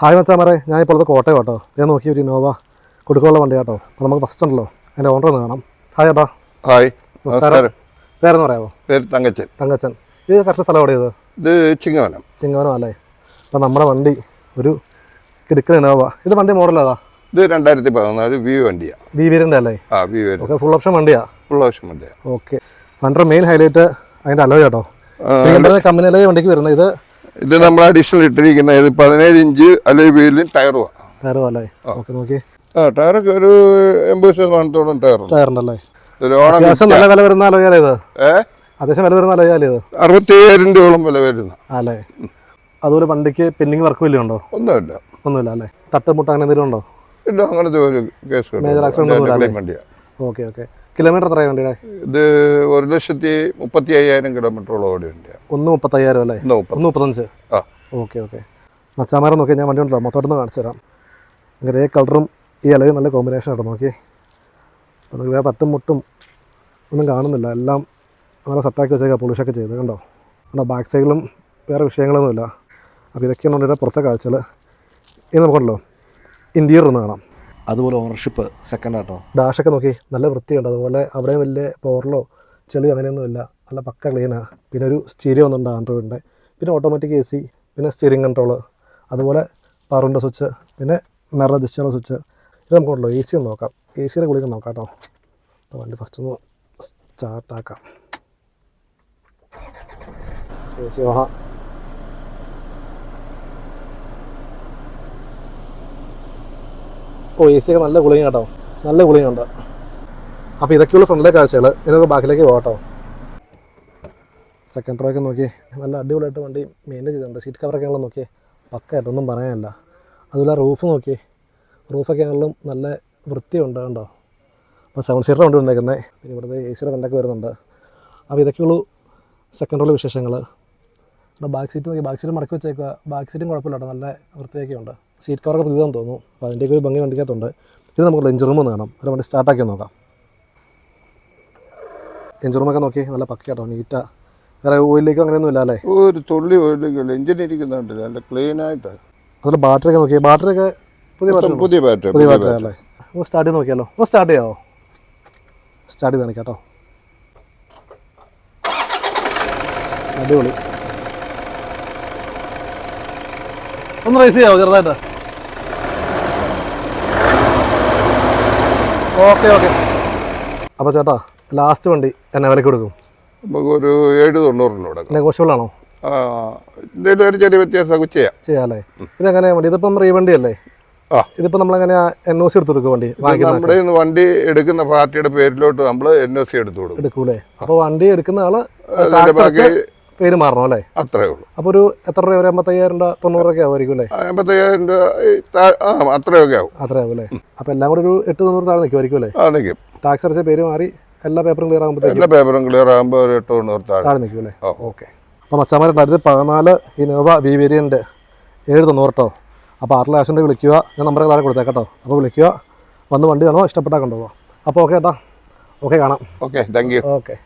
Hi മച്ചാമാരെ ഞാൻ ഇപ്പോൾ ഉള്ളത് കോട്ടയം കേട്ടോ ഞാൻ നോക്കിയ ഒരു ഇന്നോവ കൊടുക്കാനുള്ള വണ്ടി കേട്ടോ അപ്പോൾ നമുക്ക് ഫസ്റ്റ് ഉണ്ടല്ലോ എന്റെ ഓണർ ഒന്ന് കാണാം. ഹായ് ഏട്ടാ. ഹായ് നമസ്കാരം. പേരെന്ന് പറയാമോ? പേര് തങ്കച്ചൻ. തങ്കച്ചൻ. ഇത് കറക്റ്റ് സ്ഥലം എവിടെയത് ഇത്? ചിങ്ങവനം. ചിങ്ങവനം അല്ലേ? അപ്പോൾ നമ്മുടെ വണ്ടി ഒരു കിടുക്കൽ ഇന്നോവ. ഇത് വണ്ടി മോഡൽ ഏതാ? ഇത് രണ്ടായിരത്തി പതിനാല് വ്യൂ വണ്ടിയാണ് വി വീരന്റെ അല്ലേ? ആ വ്യൂ ഓക്കെ ഫുൾ ഓപ്ഷൻ വണ്ടിയാ? ഫുൾ ഓപ്ഷൻ വണ്ടിയാണ് ഓക്കെ വണ്ടിയുടെ മെയിൻ ഹൈലൈറ്റ് അതിന്റെ അലോ കേട്ടോ കമ്പനിയിലെ വണ്ടിക്ക് വരുന്നത്? ഇത് ഇത് നമ്മൾ അഡീഷണൽ ഇട്ടിരിക്കുന്ന ഇത് പതിനേഴ് ഇഞ്ച് അലോയ് വീലും ടയറുമാണ് ടയറും അല്ലേ? ഓക്കെ നോക്കി. ആ ടയറൊക്കെ ഒരു എൺപത് ശതമാനത്തോളം ടയർ ടയറുണ്ടല്ലേ അത്യാവശ്യം നല്ല വില വരുന്ന അലോയാലേ ഇത്? ഏ? അത്യാവശ്യം വില വരുന്ന അലോയാലേ ഇത്? അറുപത്തി ഏഴായിരം രൂപയോളം വില വരുന്ന. അല്ലേ? അതുപോലെ വണ്ടിക്ക് പെൻഡിങ് വർക്ക് വലിയ ഉണ്ടോ? ഒന്നുമില്ല. ഒന്നുമില്ല അല്ലേ? തട്ടുമുട്ട അങ്ങനെ എന്തെങ്കിലും ഉണ്ടോ? ഇല്ല അങ്ങനത്തെ ഒരു case major accident okay okay. Kilometre എത്രയാണ് വണ്ടിയുടെ? ഇത് ഒരു ലക്ഷത്തി മുപ്പത്തി അയ്യായിരം കിലോമീറ്ററോളം ഓടി വണ്ടിയാണ് ഒന്ന് മുപ്പത്തയ്യായിരം അല്ലേ? ഒന്ന് മുപ്പത്. ഒന്ന് മുപ്പത്തഞ്ച്. Okay okay. മച്ചാമാരെ നോക്കി ഞാൻ വണ്ടി ഉണ്ടല്ലോ മൊത്തം കാണിച്ചു തരാം. ഗ്രേ കളറും ഈ ഇലയും നല്ല കോമ്പിനേഷൻ ആട്ടോ നോക്കി അപ്പോൾ നമുക്ക് വേറെ തട്ടും മുട്ടും ഒന്നും കാണുന്നില്ല. എല്ലാം നല്ല സെറ്റാക്കി വെച്ചേക്കാം പൊളിഷൊക്കെ ചെയ്ത്. കണ്ടോ? കണ്ടോ ബാക്ക് സൈഡിലും വേറെ വിഷയങ്ങളൊന്നുമില്ല. അപ്പോൾ ഇതൊക്കെയാണ് വണ്ടിയുടെ പുറത്തെ കാഴ്ചകൾ. ഇനി നമുക്കുണ്ടല്ലോ ഇന്റീരിയർ ഒന്ന് കാണാം. അതുപോലെ ഓണർഷിപ്പ് സെക്കൻഡ് ആട്ടോ. ഡാഷൊക്കെ നോക്കി നല്ല വൃത്തിയുണ്ട്. അതുപോലെ അവിടെ വലിയ പവറിലോ ചെളി അങ്ങനെയൊന്നുമില്ല. നല്ല പക്ക ക്ലീനാണ് പിന്നെ ഒരു സ്റ്റീരിയോ ഒന്നുണ്ട് ആൻഡ്രോയിഡിന്റെ പിന്നെ ഓട്ടോമാറ്റിക് എ സി പിന്നെ സ്റ്റിയറിംഗ് കൺട്രോൾ അതുപോലെ പവറിന്റെ സ്വിച്ച് പിന്നെ മെറ അഡ്ജസ്റ്റുള്ള സ്വിച്ച് ഇത് നമുക്കുണ്ടല്ലോ എ സി ഒന്ന് നോക്കാം. എ സിയുടെ ഗുളിക നോക്കാം കേട്ടോ. അപ്പോൾ വണ്ടി ഫസ്റ്റ് ഒന്ന് സ്റ്റാർട്ടാക്കാം എ സി ഓഹാ ഓ എ സി ഒക്കെ നല്ല കുളിങ്ങാട്ടോ നല്ല കുളിങ്ങുണ്ട് അപ്പോൾ ഇതൊക്കെയുള്ള ഫ്രണ്ടിലെ കാഴ്ചകൾ. ഇതൊക്കെ ബാക്കിലേക്ക് പോകട്ടോ സെക്കൻഡ് റോയൊക്കെ നോക്കി. നല്ല അടിപൊളിയായിട്ട് വണ്ടി മെയിന്റെയിൻ ചെയ്തിട്ടുണ്ട്. സീറ്റ് കവറൊക്കെ ആണല്ലോ നോക്കി. പക്കയായിട്ട് ഒന്നും പറയാനല്ല. അതുപോലെ റൂഫ് നോക്കി. റൂഫൊക്കെ ആണെങ്കിലും നല്ല വൃത്തിയുണ്ട് കണ്ടോ? അപ്പോൾ സെവൻ സീറ്റർ വണ്ടി വന്നേക്കുന്നത് പിന്നെ ഇവിടുത്തെ എ സിയുടെ കണ്ടൊക്കെ വരുന്നുണ്ട്. അപ്പോൾ ഇതൊക്കെയുള്ളൂ സെക്കൻഡ് റോൾ വിശേഷങ്ങൾ ഇവിടെ ബാക്ക് സീറ്റ് നോക്കി. ബാക്ക് സീറ്റ് മടക്കി വെച്ചേക്കുക ബാക്ക് സീറ്റും കുഴപ്പമില്ല കേട്ടോ നല്ല വൃത്തിയൊക്കെ ഉണ്ട്. സീറ്റ് കവറൊക്കെ പുതിയതാണെന്ന് തോന്നുന്നു. അപ്പോൾ അതിന്റെയൊക്കെ ഒരു ഭംഗി വണ്ടിക്കകത്തുണ്ട് ഇത് നമുക്ക് ലഞ്ച് റൂം കാണാം. അത് വണ്ടി സ്റ്റാർട്ടാക്കി നോക്കാം. എഞ്ചിൻ റൂമൊക്കെ നോക്കി നല്ല പക്കയാട്ടോ നീറ്റാ വേറെ ഓയിലേക്കോ അങ്ങനെയൊന്നും ഇല്ല അല്ലേ? ഒരു തുള്ളി ഓയിലേക്കും എഞ്ചിൻ ഇരിക്കുന്നുണ്ട്. നല്ല ക്ലീൻ ആയിട്ട്. അതുപോലെ ബാറ്ററി ഒക്കെ നോക്കി. ബാറ്ററി ഒക്കെ പുതിയ ബാറ്ററി പുതിയ ബാറ്ററി പുതിയ ബാറ്ററി അല്ലേ? ഒന്ന് സ്റ്റാർട്ട് ചെയ്ത് നോക്കിയാലോ? ഒന്ന് സ്റ്റാർട്ട് ചെയ്യാവോ സ്റ്റാർട്ട് ചെയ്ത് കാണിക്കാം കേട്ടോ അടിപൊളി. ഒന്ന് റൈസ് ചെയ്യാവോ ചെറുതായിട്ട്? ഓക്കെ ഓക്കെ അപ്പോൾ ചേട്ടാ ലാസ്റ്റ് വണ്ടി എന്നെ വിലക്ക് കൊടുക്കും. നമുക്ക് ഒരു ഏഴ് തൊണ്ണൂറിന് കൊടുക്കാം. നെഗോഷ്യബിൾ ആണോ? എന്തെങ്കിലും ഒരു ചെറിയ വ്യത്യാസമൊക്കെ ചെയ്യാം. ചെയ്യാല്ലേ ഇതെങ്ങനെയാ വണ്ടി? ഇതിപ്പം റീവണ്ടി അല്ലേ? ആ. ഇതിപ്പോ നമ്മളെങ്ങനെയാ എൻ ഒ സി എടുത്ത് കൊടുക്കും വണ്ടി? നമ്മുടെ വണ്ടി എടുക്കുന്ന പാർട്ടിയുടെ പേരിലോട്ട് നമ്മൾ എൻ ഒ സി എടുത്തു കൊടുക്കും. എടുക്കൂലേ? അപ്പോൾ വണ്ടി എടുക്കുന്ന ആൾ പേര് മാറണം അല്ലേ? അത്രേ ഉള്ളൂ. അപ്പോൾ ഒരു എത്ര രൂപ ഒരു അമ്പത്തയ്യായിരം രൂപ തൊണ്ണൂറൊക്കെ ആവുമായിരിക്കും അല്ലേ? ആ, രൂപ അത്രയൊക്കെ ആവും. അത്രേ ആവും അല്ലേ? അപ്പോൾ എല്ലാം കൂടെ ഒരു എട്ട് തൊണ്ണൂറ് താഴെ നിൽക്കുമായിരിക്കും അല്ലേ? നിൽക്കും ടാക്സ് അടച്ച പേര് മാറി എല്ലാ പേപ്പറും ക്ലിയർ ആകുമ്പോൾ എല്ലാ പേപ്പറും ക്ലിയർ ആകുമ്പോൾ ഒരു എട്ട് തൊണ്ണൂറ് താഴെ. നിൽക്കും അല്ലേ. ഓക്കെ. അപ്പോൾ മച്ചാമാരെ രണ്ടായിരത്തി പതിനാല് ഇനോവ വി വേരിയന്റ് ഏഴ് തൊണ്ണൂറ് കേട്ടോ അപ്പോൾ ആറ് ലക്ഷം വിളിക്കുക. ഞാൻ നമ്പർ താഴെ കൊടുത്തേക്കട്ടോ അപ്പോൾ വിളിക്കുക. വന്ന് വണ്ടി കാണോ ഇഷ്ടപ്പെട്ടാൽ കൊണ്ടുപോകാം അപ്പോൾ ഓക്കെ ഏട്ടാ ഓക്കെ കാണാം. Okay thank you okay.